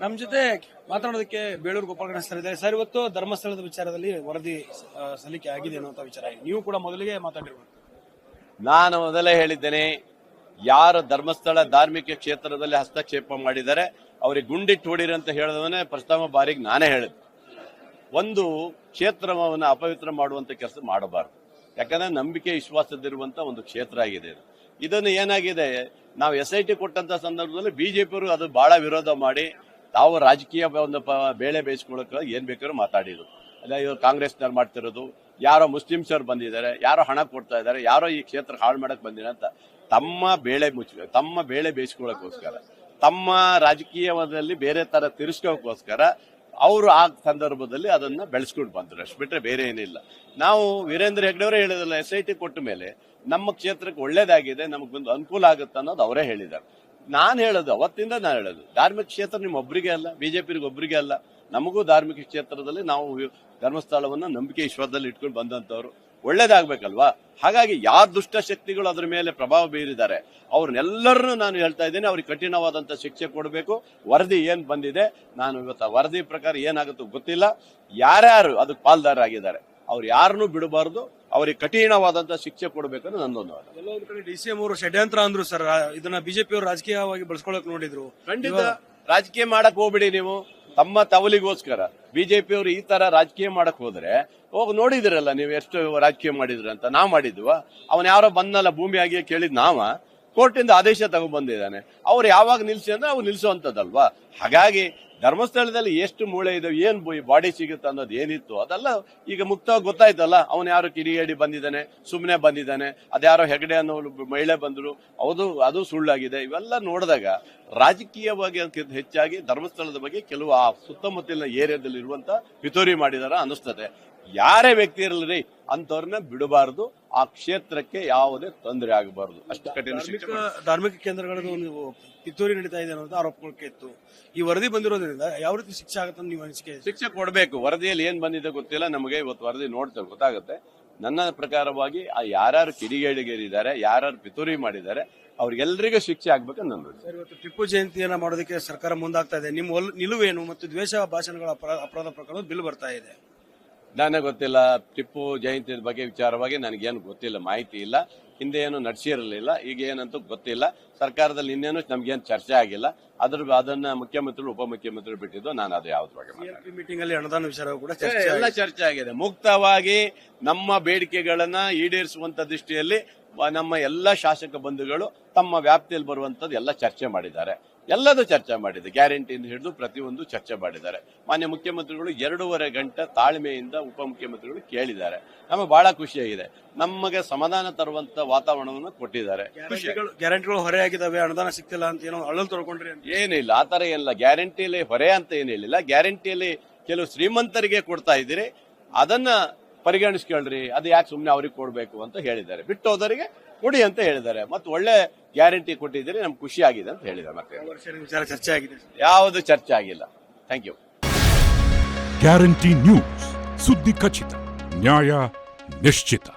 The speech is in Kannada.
ನಮ್ಮ ಜೊತೆ ಮಾತಾಡೋದಕ್ಕೆ ಬೇಳೂರು ಗೋಪಾಲಕೃಷ್ಣ ಸರ್ ಇದ್ದಾರೆ. ಸರ್, ಇವತ್ತು ಧರ್ಮಸ್ಥಳದ ವಿಚಾರದಲ್ಲಿ ವರದಿ ಸಲ್ಲಿಕೆ ಆಗಿದೆ ಅನ್ನುವಂಥ ವಿಚಾರ ನೀವು ಕೂಡ ಮೊದಲಿಗೆ ಮಾತಾಡಿರ್ಬೋದು ನಾನು ಮೊದಲೇ ಹೇಳಿದ್ದೇನೆ, ಯಾರು ಧರ್ಮಸ್ಥಳ ಧಾರ್ಮಿಕ ಕ್ಷೇತ್ರದಲ್ಲಿ ಹಸ್ತಕ್ಷೇಪ ಮಾಡಿದ್ದಾರೆ ಅವರಿಗೆ ಗುಂಡಿಟ್ಟು ಹೊಡೀರಿ ಅಂತ ಹೇಳಿದವನೇ ಪ್ರಥಮ ಬಾರಿಗೆ ನಾನೇ ಹೇಳಿದೆ ಒಂದು ಕ್ಷೇತ್ರವನ್ನು ಅಪವಿತ್ರ ಮಾಡುವಂತ ಕೆಲಸ ಮಾಡಬಾರದು. ಯಾಕಂದ್ರೆ ನಂಬಿಕೆ ವಿಶ್ವಾಸದಿರುವಂತ ಒಂದು ಕ್ಷೇತ್ರ ಆಗಿದೆ ಇದು. ಇದನ್ನು ಏನಾಗಿದೆ, ನಾವು ಎಸ್ ಐ ಟಿ ಕೊಟ್ಟಂತ ಸಂದರ್ಭದಲ್ಲಿ ಬಿಜೆಪಿಯವರು ಅದು ಬಹಳ ವಿರೋಧ ಮಾಡಿ ತಾವು ರಾಜಕೀಯ ಒಂದು ಬೇಳೆ ಬೇಯಿಸ್ಕೊಳ್ಳೋಕೆ ಏನ್ ಬೇಕಾದ್ರೂ ಮಾತಾಡಿದ್ರು. ಅಲ್ಲ ಇವರು ಕಾಂಗ್ರೆಸ್ನವ್ರು ಮಾಡ್ತಿರೋದು, ಯಾರೋ ಮುಸ್ಲಿಮ್ಸವ್ರು ಬಂದಿದ್ದಾರೆ, ಯಾರೋ ಹಣ ಕೊಡ್ತಾ ಇದ್ದಾರೆ, ಯಾರೋ ಈ ಕ್ಷೇತ್ರ ಹಾಳು ಮಾಡಕ್ ಬಂದಿದ್ದಾರೆ ಅಂತ ತಮ್ಮ ಬೇಳೆ ಮುಚ್ಚ, ತಮ್ಮ ಬೇಳೆ ಬೇಯಿಸ್ಕೊಳ್ಳೋಕ್ಕೋಸ್ಕರ ತಮ್ಮ ರಾಜಕೀಯದಲ್ಲಿ ಬೇರೆ ತರ ತಿರ್ಸ್ಕೋಕ್ಕೋಸ್ಕರ ಅವರು ಆ ಸಂದರ್ಭದಲ್ಲಿ ಅದನ್ನ ಬೆಳೆಸ್ಕೊಂಡು ಬಂದ್ರು. ಅಷ್ಟು ಬಿಟ್ರೆ ಬೇರೆ ಏನಿಲ್ಲ. ನಾವು ವೀರೇಂದ್ರ ಹೆಗ್ಡೆಯವರೇ ಹೇಳಿದಲ್ಲ ಎಸ್ ಐ ಟಿ ಕೊಟ್ಟ ಮೇಲೆ ನಮ್ಮ ಕ್ಷೇತ್ರಕ್ಕೆ ಒಳ್ಳೇದಾಗಿದೆ ನಮಗೆ ಒಂದು ಅನುಕೂಲ ಆಗುತ್ತೆ ಅನ್ನೋದು ಅವರೇ ಹೇಳಿದ್ದಾರೆ. ನಾನು ಹೇಳೋದು, ಅವತ್ತಿಂದ ನಾನು ಹೇಳೋದು. ಧಾರ್ಮಿಕ ಕ್ಷೇತ್ರ ನಿಮ್ಮ ಒಬ್ಬರಿಗೆ ಅಲ್ಲ ಬಿಜೆಪಿ ಒಬ್ಬರಿಗೆ ಅಲ್ಲ. ನಮಗೂ ಧಾರ್ಮಿಕ ಕ್ಷೇತ್ರದಲ್ಲಿ ನಾವು ಧರ್ಮಸ್ಥಳವನ್ನ ನಂಬಿಕೆ ವಿಶ್ವಾಸದಲ್ಲಿ ಇಟ್ಕೊಂಡು ಬಂದಂತವ್ರು ಒಳ್ಳೇದಾಗ್ಬೇಕಲ್ವಾ? ಹಾಗಾಗಿ ಯಾವ ದುಷ್ಟ ಶಕ್ತಿಗಳು ಅದರ ಮೇಲೆ ಪ್ರಭಾವ ಬೀರಿದ್ದಾರೆ, ಅವ್ರನ್ನೆಲ್ಲರನ್ನು ನಾನು ಹೇಳ್ತಾ ಇದ್ದೇನೆ. ಅವ್ರಿಗೆ ಕಠಿಣವಾದಂತ ಶಿಕ್ಷೆ ಕೊಡಬೇಕು. ವರದಿ ಏನು ಬಂದಿದೆ, ನಾನು ಇವತ್ತು ವರದಿ ಪ್ರಕಾರ ಏನಾಗುತ್ತೋ ಗೊತ್ತಿಲ್ಲ. ಯಾರ್ಯಾರು ಅದಕ್ಕೆ ಪಾಲ್ದಾರರಾಗಿದ್ದಾರೆ, ಅವ್ರು ಯಾರನ್ನೂ ಬಿಡಬಾರ್ದು. ಅವ್ರಿಗೆ ಕಠಿಣವಾದಂತಹ ಶಿಕ್ಷೆ ಕೊಡಬೇಕನ್ನೋ ನನ್ನೊಂದು ವಾದ. ಎಲ್ಲೋ ಒಂದ್ ಕಡೆ ಡಿ ಸಿ ಎಂ ಅವರು ಷಡ್ಯಂತ್ರ ಅಂದ್ರು ಸರ್ ಆ, ಇದನ್ನ ಬಿಜೆಪಿ ಅವರು ರಾಜಕೀಯವಾಗಿ ಬಳಸ್ಕೊಳಕ್ ನೋಡಿದ್ರು. ಖಂಡಿತ ರಾಜಕೀಯ ಮಾಡಕ್ ಹೋಗ್ಬಿಡಿ ನೀವು. ತಮ್ಮ ತವಲಿಗೋಸ್ಕರ ಬಿಜೆಪಿ ಅವರು ಈ ತರ ರಾಜಕೀಯ ಮಾಡಕ್ ಹೋದ್ರೆ ಹೋಗಿ ನೋಡಿದಿರಲ್ಲ ನೀವು ಎಷ್ಟು ರಾಜಕೀಯ ಮಾಡಿದ್ರು ಅಂತ ನಾ ಮಾಡಿದ್ವ. ಅವನ್ ಯಾರೋ ಬಂದಲ್ಲ ಭೂಮಿ ಆಗಿ ಕೇಳಿದ್ ನಾವ ಕೋರ್ಟಿಂದ ಆದೇಶ ತಗೊಂಡ್ ಬಂದಿದ್ದಾನೆ ಅವ್ರು ಯಾವಾಗ ನಿಲ್ಸಿ ಅಂದ್ರೆ ಅವ್ರು ನಿಲ್ಸುವಂತದ್ದಲ್ವಾ ಹಾಗಾಗಿ ಧರ್ಮಸ್ಥಳದಲ್ಲಿ ಎಷ್ಟು ಮೂಳೆ ಇದೆ ಏನು ಬಾಡಿ ಸಿಗುತ್ತೆ ಅನ್ನೋದು ಏನಿತ್ತು ಅದೆಲ್ಲ ಈಗ ಮುಕ್ತವಾಗಿ ಗೊತ್ತಾಯ್ತಲ್ಲ, ಅವನು ಯಾರು ಕಿಡಿಗೇಡಿ ಬಂದಿದ್ದಾನೆ ಸುಮ್ಮನೆ ಬಂದಿದ್ದಾನೆ, ಅದ್ಯಾರೋ ಹೆಗಡೆ ಅನ್ನೋ ಮಹಿಳೆ ಬಂದರು ಅದು ಅದು ಸುಳ್ಳಾಗಿದೆ. ಇವೆಲ್ಲ ನೋಡಿದಾಗ ರಾಜಕೀಯವಾಗಿ ಅದಕ್ಕಿಂತ ಹೆಚ್ಚಾಗಿ ಧರ್ಮಸ್ಥಳದ ಬಗ್ಗೆ ಕೆಲವು ಆ ಸುತ್ತಮುತ್ತಲಿನ ಏರಿಯಾದಲ್ಲಿ ಇರುವಂತ ಪಿತೂರಿ ಮಾಡಿದಾರ ಅನಿಸ್ತದೆ ಯಾರೇ ವ್ಯಕ್ತಿ ಇರಲಿ ಅಂಥವ್ರನ್ನ ಬಿಡಬಾರದು. ಆ ಕ್ಷೇತ್ರಕ್ಕೆ ಯಾವುದೇ ತೊಂದರೆ ಆಗಬಾರದು. ಅಷ್ಟು ಕಠಿಣ ಶಿಕ್ಷೆ ಧಾರ್ಮಿಕ ಧಾರ್ಮಿಕ ನೀವು ಪಿತೂರಿ ನಡೀತಾ ಇದೆ ಅನ್ನೋದು ಆರೋಪಕ್ಕೆ ಇತ್ತು ಈ ವರದಿ ಬಂದಿರೋದ್ರಿಂದ ಯಾವ ರೀತಿ ಶಿಕ್ಷೆ ಆಗುತ್ತೆ ನೀವು ಅನಿಸಿಕೆ ಶಿಕ್ಷೆ ಕೊಡಬೇಕು. ವರದಿಯಲ್ಲಿ ಏನ್ ಬಂದಿದೆ ಗೊತ್ತಿಲ್ಲ. ನಮಗೆ ಇವತ್ತು ವರದಿ ನೋಡ್ತೇವೆ ಗೊತ್ತಾಗುತ್ತೆ. ನನ್ನ ಪ್ರಕಾರವಾಗಿ ಆ ಯಾರು ಕಿಡಿಗೇಡಿಗೇರಿದ್ದಾರೆ ಯಾರು ಪಿತೂರಿ ಮಾಡಿದ್ದಾರೆ ಅವ್ರಿಗೆಲ್ಲರಿಗೂ ಶಿಕ್ಷೆ ಆಗ್ಬೇಕು ನನ್ನ ಸರ್ ಇವತ್ತು ಟಿಪ್ಪು ಜಯಂತಿಯನ್ನ ಮಾಡೋದಕ್ಕೆ ಸರ್ಕಾರ ಮುಂದಾಗ್ತಾ ಇದೆ. ನಿಮ್ಮ ಒಲ್- ನಿಲುವೇನು ಮತ್ತು ದ್ವೇಷ ಭಾಷಣಗಳ ಅಪರಾ- ಅಪರಾಧ ಪ್ರಕರಣ ಬಿಲ್ ಬರ್ತಾ ಇದೆ. ನನಗೆ ಗೊತ್ತಿಲ್ಲ ಟಿಪ್ಪು ಜಯಂತಿ ಬಗ್ಗೆ ವಿಚಾರವಾಗಿ ನನಗೇನು ಗೊತ್ತಿಲ್ಲ ಮಾಹಿತಿ ಇಲ್ಲ ಹಿಂದೆ ಏನು ನಡೆಸಿರಲಿಲ್ಲ ಈಗ ಏನಂತೂ ಗೊತ್ತಿಲ್ಲ ಸರ್ಕಾರದಲ್ಲಿ ಇನ್ನೇನು ನಮ್ಗೇನು ಚರ್ಚೆ ಆಗಿಲ್ಲ ಅದ್ರ ಅದನ್ನ ಮುಖ್ಯಮಂತ್ರಿಗಳು ಉಪಮುಖ್ಯಮಂತ್ರಿಗಳು ಬಿಟ್ಟಿದ್ದು ನಾನು ಅದು ಯಾವ್ದು ಬಗ್ಗೆ. ಮೀಟಿಂಗ್ ಅಲ್ಲಿ ಅನುದಾನ ವಿಚಾರ ಕೂಡ ಚರ್ಚೆ ಎಲ್ಲ. ಚರ್ಚೆ ಆಗಿದೆ ಮುಕ್ತವಾಗಿ ನಮ್ಮ ಬೇಡಿಕೆಗಳನ್ನ ಈಡೇರಿಸುವಂತ ದೃಷ್ಟಿಯಲ್ಲಿ ನಮ್ಮ ಎಲ್ಲ ಶಾಸಕ ಬಂಧುಗಳು ತಮ್ಮ ವ್ಯಾಪ್ತಿಯಲ್ಲಿ ಬರುವಂತದ್ದು ಎಲ್ಲ ಚರ್ಚೆ ಮಾಡಿದ್ದಾರೆ. ಎಲ್ಲದೂ ಚರ್ಚೆ ಮಾಡಿದೆ. ಗ್ಯಾರಂಟಿಯಿಂದ ಹಿಡಿದು ಪ್ರತಿಯೊಂದು ಚರ್ಚೆ ಮಾಡಿದ್ದಾರೆ. ಮಾನ್ಯ ಮುಖ್ಯಮಂತ್ರಿಗಳು ಎರಡೂವರೆ ಗಂಟೆ ತಾಳ್ಮೆಯಿಂದ ಉಪಮುಖ್ಯಮಂತ್ರಿಗಳು ಕೇಳಿದ್ದಾರೆ. ನಮಗೆ ಬಹಳ ಖುಷಿಯಾಗಿದೆ. ನಮಗೆ ಸಮಾಧಾನ ತರುವಂತ ವಾತಾವರಣವನ್ನು ಕೊಟ್ಟಿದ್ದಾರೆ. ಗ್ಯಾರಂಟಿಗಳು ಹೊರೆ ಆಗಿದ್ದಾವೆ ಅನುದಾನ ಸಿಗ್ತಿಲ್ಲ ಅಂತ ಏನೋ ಅಳಲು ತೊಳ್ಕೊಂಡ್ರಿ ಏನಿಲ್ಲ ಆ ತರ ಎಲ್ಲ ಗ್ಯಾರಂಟಿಯಲ್ಲಿ ಹೊರೆ ಅಂತ ಏನಿಲ್ಲ. ಗ್ಯಾರಂಟಿಯಲ್ಲಿ ಕೆಲವು ಶ್ರೀಮಂತರಿಗೆ ಕೊಡ್ತಾ ಇದ್ದೀರಿ. ಅದನ್ನ ಪರಿಗಣಿಸ್ಕೊಳ್ರಿ ಅದು ಯಾಕೆ ಸುಮ್ಮನೆ ಅವ್ರಿಗೆ ಕೊಡಬೇಕು ಅಂತ ಹೇಳಿದ್ದಾರೆ. ಬಿಟ್ಟು ಹೋದವರಿಗೆ ಕೊಡಿ ಅಂತ ಹೇಳಿದ್ದಾರೆ. ಮತ್ತು ಒಳ್ಳೆ ಗ್ಯಾರಂಟಿ ಕೊಟ್ಟಿದ್ದೀರಿ ನಮ್ಗೆ ಖುಷಿ ಆಗಿದೆ ಅಂತ ಹೇಳಿದ್ದಾರೆ ಮತ್ತೆ. ಚರ್ಚೆ ಆಗಿದೆ ಯಾವುದು ಚರ್ಚೆ ಆಗಿಲ್ಲ. ಥ್ಯಾಂಕ್ ಯು ಗ್ಯಾರಂಟಿ ನ್ಯೂಸ್ ಸುದ್ದಿ ಖಚಿತ ನ್ಯಾಯ ನಿಶ್ಚಿತ.